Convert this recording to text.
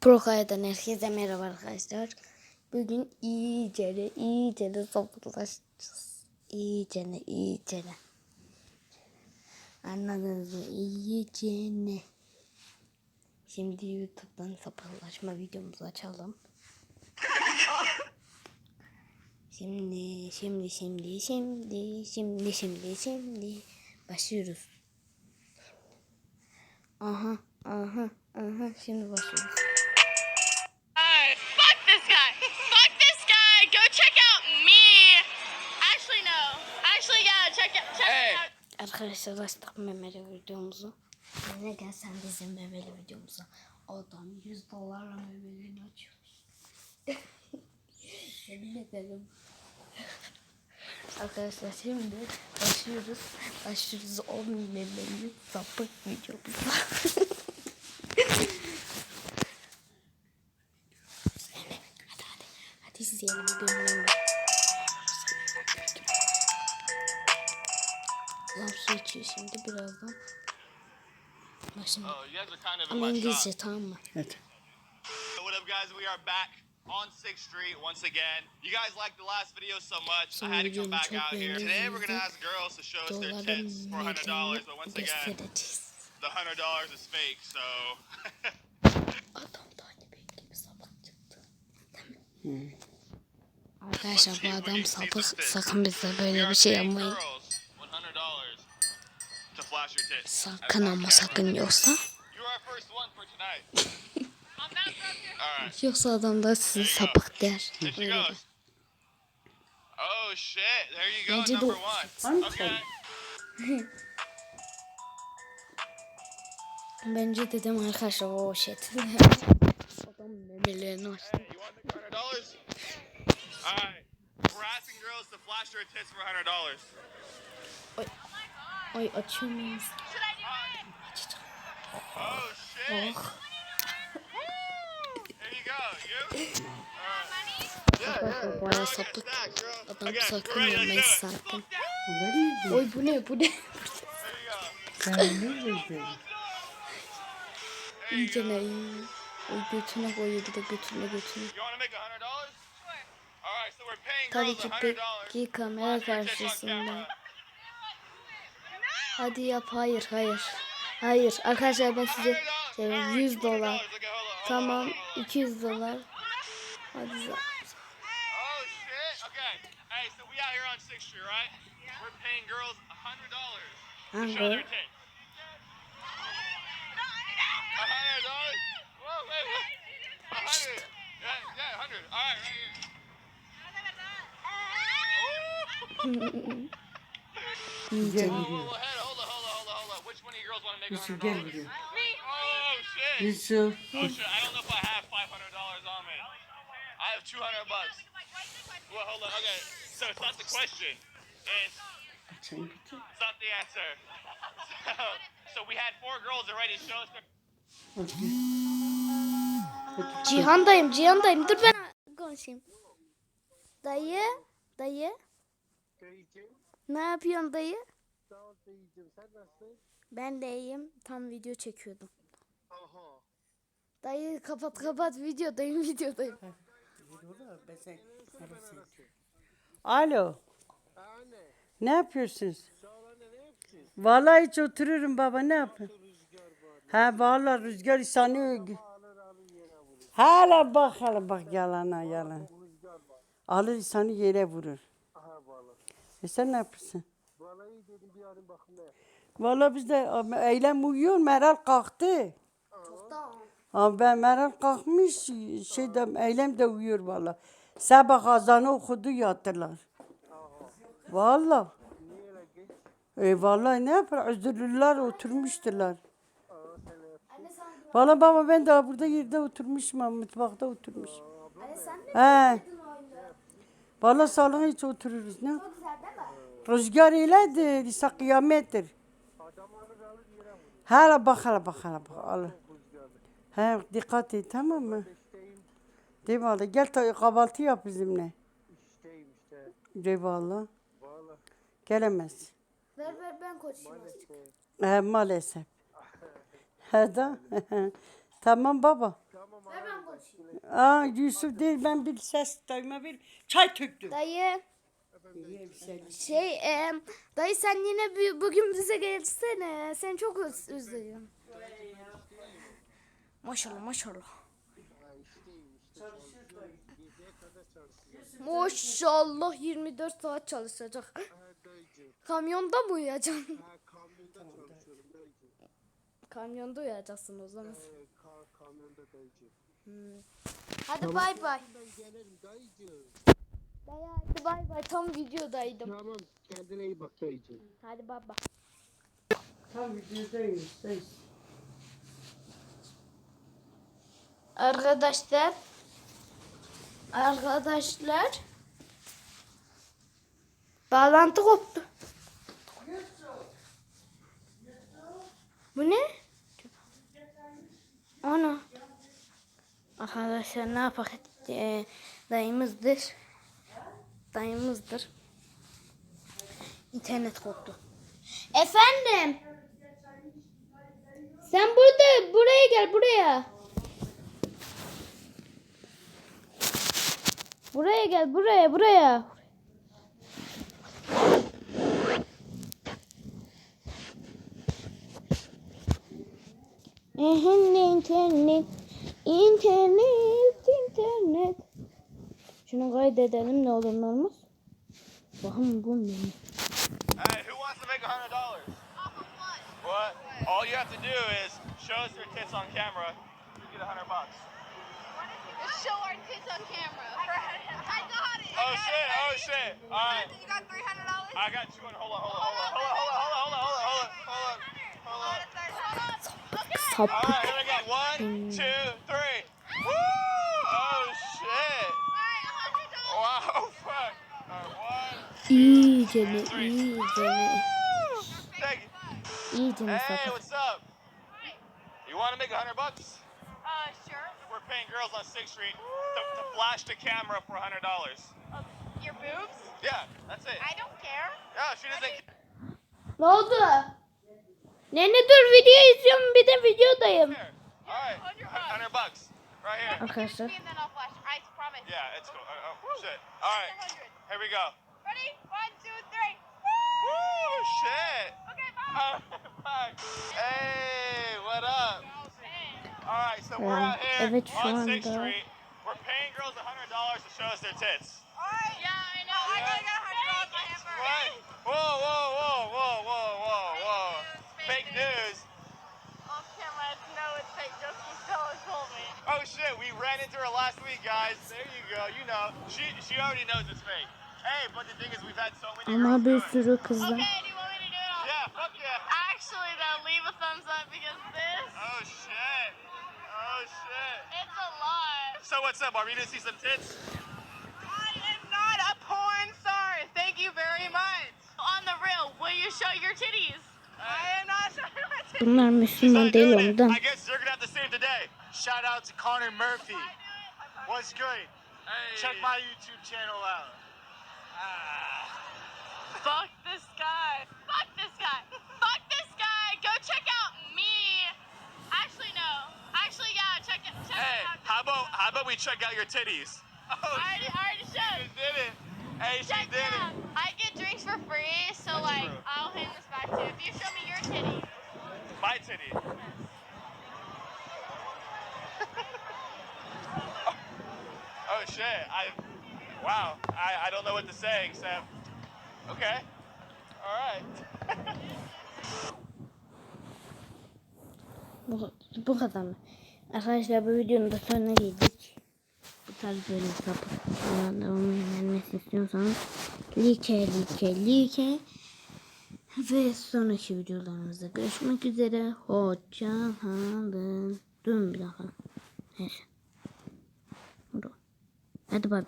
Prokaya'dan herkese merhaba arkadaşlar. Bugün iyicene iyicene sapıklaşacağız. İyicene iyicene. Anladınız mı? İyicene. Şimdi YouTube'dan sapıklaşma videomuzu açalım. Şimdi, şimdi, şimdi, şimdi, şimdi, şimdi, şimdi başlıyoruz. Aha, aha, aha, şimdi başlıyoruz. Arkadaşlar açtık memeli videomuzu. Ne gel sen bizim memeli videomuza. Adam 100 dolarla memelerini açıyormuş. Yemin ederim. Arkadaşlar şimdi başlıyoruz. Başlıyoruz o memeli sapık videomuza. hadi hadi. Hadi izleyelim gönlüm. Lan su içiyor şimdi birazdan. Bak şimdi. Oh, Ama my İngilizce tamam mı? So what up, guys? We are back on 6th Street once again. You guys liked the last video so much, I had to come back out here. Today we're gonna ask girls to show us their tits for $100, nedenini but once again, the $100 is fake, so... Adam da hani benim gibi sapık çıktı. Değil mi? Arkadaşlar bu adam sapık. Sakın bize böyle bir şey yapmayın. girls $100 to flash your tits. Sakın ama sakın yoksa. You're our first one for tonight. I'm not broken. Alright, Yoksa adam da sizi sapık der. Oh shit, there you go, number one. Okay. Bence dedim arkadaşlar o shit. adam memelerini açtı. Hey, you want the hundred dollars? Alright. We're asking girls to flash their tits for hundred dollars. Ay açıyor muyuz? Should I do it? Açacağım. Oh bayağı sapık. Adam sakın Oy bu ne bu ne? Sen nereye gidiyorsun? go. İyice ne. Oy götüne koyuyor bir de götüne götüne. Tabii ki peki kamera karşısında. Hadi yap hayır hayır. Hayır arkadaşlar ben size şey, 100 dolar. Tamam 200 dolar. Hadi za- Oh shit. Okay. Hey, so we out here on Sixth Street, right? We're paying girls a hundred dollars to show Hundred. their tits. A hundred dollars? Whoa, wait, wait. A hundred. Yeah, yeah, a hundred. All right, right here. iyice. Whoa, Yusuf gel buraya. Yusuf. Shit. I don't know if I have five hundred dollars on me. I have two hundred bucks. Well, hold on. Okay, so it's not the question. It's Sen git. It's not the answer. So, so we had four girls already show us their. Hadi git. Hadi. Cihan'dayım Cihan'dayım dur ben konuşayım. Dayı dayı ne yapıyorsun dayı? Ben de iyiyim. Tam video çekiyordum. Dayı kapat kapat videodayım videodayım. Alo. Ne yapıyorsunuz? Vallahi hiç otururum baba ne yapın? Ha vallahi rüzgar insanı Hala bak hala bak yalana yalan. Alır insanı yere vurur. E sen ne yapıyorsun? Vallahi biz de eylem uyuyor Meral kalktı. Ama ben Meral kalkmış şeyde eylem de uyuyor vallahi. Sabah azanı okudu yattılar. Vallahi. E vallahi ne yapar? Özürlüler oturmuştular. Vallahi baba ben de burada yerde oturmuşum, mutfakta oturmuş. He. Vallahi salona hiç otururuz ne? Rüzgar eyledir, ise kıyamettir. Hala bak hala bak hala bak. Al. He dikkat et tamam mı? De vallahi gel kahvaltı yap bizimle. De vallahi. Gelemez. Ver ver ben konuşayım azıcık. He, maalesef. He da. tamam baba. Ver ben Aa Yusuf değil ben bir ses dayıma bir çay töktüm. Dayı. Şey e, dayı sen yine bugün bize gelsene. Seni çok öz, özledim. Maşallah maşallah. Maşallah 24 saat çalışacak. Kamyonda mı uyuyacaksın? Kamyonda uyuyacaksın o zaman. Hmm. Hadi bay bay. Dayı hadi bay bay. Tam videodaydım. Tamam kendine iyi bak dayıcığım. Hadi bay bay. Tam videodayız. dayı. Arkadaşlar Arkadaşlar Bağlantı koptu. Bu ne? Ana. Arkadaşlar ne yapak? Ee, dayımızdır. Dayımızdır. İnternet koptu. Efendim. Sen burada buraya gel buraya. Buraya gel buraya buraya. Ehin internet, internet, internet. Şunu kaydedelim ne olur ne olmaz. Bakın bu ne? Hey, who wants to make a hundred dollars? What? All you have to do is show us your tits on camera. You get a hundred bucks. Show our tits on camera. I got it. Oh shit! Oh shit! All right, You got three hundred dollars. I got two. Hold on, hold on, hold on, hold on, hold on, hold on, hold on, hold on, hold on, hold on. Okay. All Sapık. right, here we go. One, two, three. Woo! Oh shit! Alright, a hundred dollars. Wow! Fuck. All right, one. İyice mi iyice mi Thank you. iyice mi Hey, what's up? You want to make a hundred bucks? Uh, sure. We're paying girls on Sixth Street to, to flash the camera for a hundred dollars. Your boobs? Yeah, that's it. I don't care. Yeah, she doesn't. Ne oldu? Nene dur video izliyorum bir de videodayım. Here. All right, Hundred bucks, right here. Arkadaşlar Me and then I'll flash. I promise. Yeah, it's cool. Uh, oh shit. All right, here we go. Ready? One, two, three. Woo! Shit. Okay, bye. All right, bye. Hey, what up? All right, so we're Um, out here on Sixth anda- Street. We're paying girls a hundred dollars to show us their tits. Alright. Yeah, I know. I gotta get a hundred dollars on Amber. What? Whoa, whoa, whoa, whoa, whoa, whoa, whoa. Fake Fake news. Off camera, it's no, it's fake. Just Stella told me. Oh shit, we ran into her last week, guys. There you go. You know, she she already knows it's fake. Hey, but the thing is, we've had so many ama girls do bir it. sürü kızlar. Okay, do you want me to do it all? Yeah, fuck yeah. Actually, though, leave a thumbs up because this, Oh shit. Oh shit. it's a lot. So what's up? Are we gonna see some tits? I am not a porn star. Thank you very much. On the real, will you show your titties? Uh, I am not showing my titties. Bunlar She's Müslüman not değil doing it. ondan. I guess you're gonna have to see him today. Shout out to Connor Murphy. What's good? Check my YouTube channel out. Fuck this guy. Fuck this guy. Fuck this guy. Go check out me. Actually, no. Actually, yeah. Check it. Check Hey, it out. how about how about we check out your titties? Oh, I already, I already she showed. did it. Hey, she Check did it. I get drinks for free, so That's like true. I'll hand this back to you if you show me your titties. My titty. oh shit! I, wow! I, I don't know what to say except, okay, all right. Bu, bu kadar mı? Arkadaşlar bu videonun da sonuna geldik. Bu tarz böyle videoların devamının gelmesini istiyorsanız like like like ve sonraki videolarımızda görüşmek üzere. Hoşça kalın. Durun bir dakika. Neyse. Hadi bay bay.